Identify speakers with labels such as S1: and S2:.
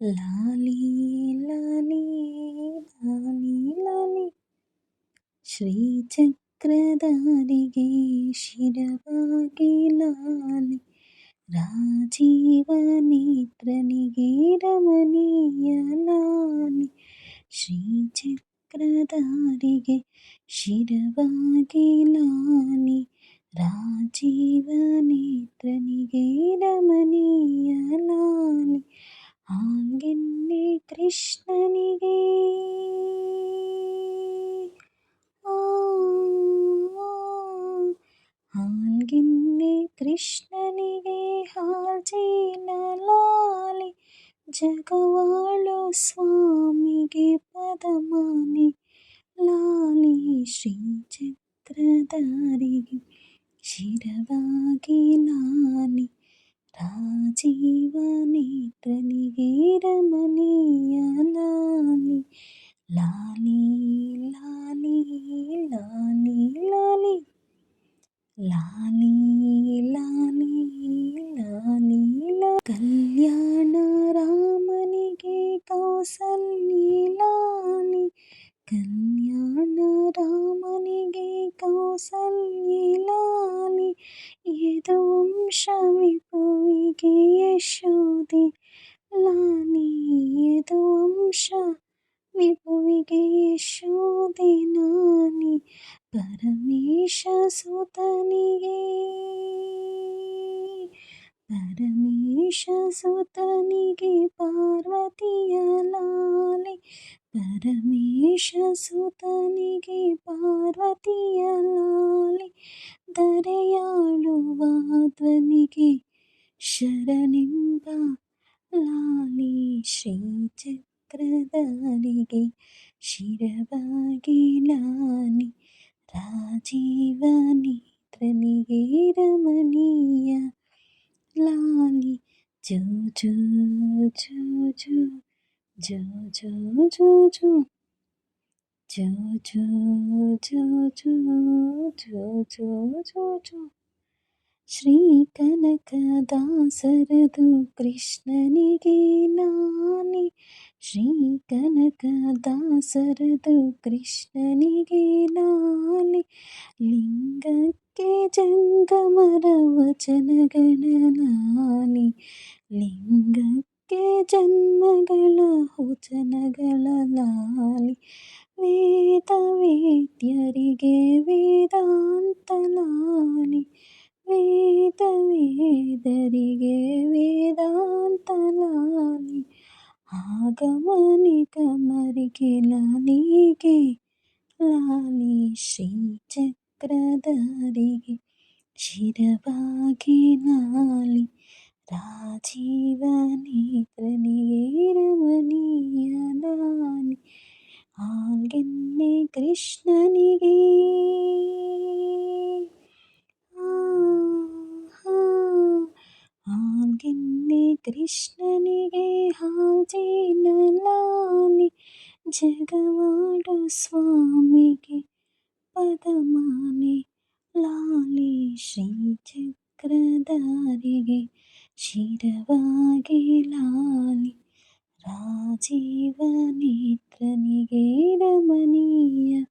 S1: ലാലി ലാലി ലാലി ലാലി ശ്രീചക്രധാരികേ ശിരവാകി ലാലി രാജീവനേത്രനികേ രമണീയ ലാലി ശ്രീചക്രധാരികേ ശിരവാകി ലാലി രാജീവനേത്രനികേ രമണീയ ലാലി ಆಂಗೆನ್ನೆ ಕೃಷ್ಣನಿಗೆ ಆಂಗೆನ್ನೆ ಕೃಷ್ಣನಿಗೆ ಹಾಜಿನ ಲಾಲಿ ಜಗವಾಳು ಸ್ವಾಮಿಗೆ ಪದಮಾನಿ ಲಾಲಿ ಶ್ರೀ ಚಿತ್ರಧಾರಿಗೆ ಶಿರವಾಗಿ ಲಾಲಿ ರಾಜೀವನೇ నిద్రనిగే రమణీయాలి లాలి లాలి లాలి లాలి. లాలి లాలి లాలి కళ్యాణ రామనిగే కౌసల్య లాలి. కళ్యాಣ రాಮನಿಗೆ ಕೌಸಲ್ಯಲಾಲಿ ಯದುವಂಶವಿಪವಿಗೆ ಯಶೋದೆ ಕಲ್ಲಾನಿ ವಿಭುವಿಗೆ ಯಶೋದೆ ನಾನಿ ಪರಮೇಶ ಸುತನಿಗೆ ಪರಮೇಶ ಸುತನಿಗೆ ಪಾರ್ವತಿಯ ಲಾಲೆ ಪರಮೇಶ ಸುತನಿಗೆ ಪಾರ್ವತಿಯ ಲಾಲೆ ದರೆಯಾಳುವ ಧ್ವನಿಗೆ ಶರಣಿಂಬ ಲಾಲಿ ಶ್ರೀ ಚಕ್ರಧಾರಿಗೆ ಶಿರವಾಗಿ ಲಾನಿ ರಾಜೀವ ನೇತ್ರನಿಗೆ ರಮಣೀಯ ಲಾಲಿ ಜೋ ಜೋ ಜೋ ಜೋ ಜೋ ಜೋ ಜೋ ಜೋ ಜೋ ಜೋ ಜೋ ಜೋ ಜೋ ಜೋ ಜೋ ಜೋ श्रीकनकर कृष्णनि लि श्रीकनकर कृष्णनगे लानि लिङ्गके जङ्गमरवचनी लिङ्गके जन्म वचन वेद वेद्ये वेदा ವೇದರಿಗೆ ವೇದಾಂತಲಾಲಿ ಆಗಮನಿಕ ಮರಿಗೆ ಲಾಲಿಗೆ ಲಾಲಿ ಶ್ರೀ ಚಕ್ರಧಾರಿಗೆ ಶಿರವಾಗಿ ಲಾಲಿ ರಾಜೀವ ನೇತ್ರನಿಗೆ ರಮಣೀಯ ಲಾಲಿ ಆಲ್ಗೆನ್ನೆ ಕೃಷ್ಣನಿಗೆ ಗೆನ್ನೆ ಕೃಷ್ಣನಿಗೆ ಹಾಜೇನಲಾನಿ ಜಗವಾಡು ಸ್ವಾಮಿಗೆ ಪದಮಾನೆ ಲಾಲಿ ಶ್ರೀಚಕ್ರಧಾರಿಗೆ ಶಿರವಾಗಿ ಲಾಲಿ ರಾಜೀವ ನೇತ್ರನಿಗೆ ರಮಣೀಯ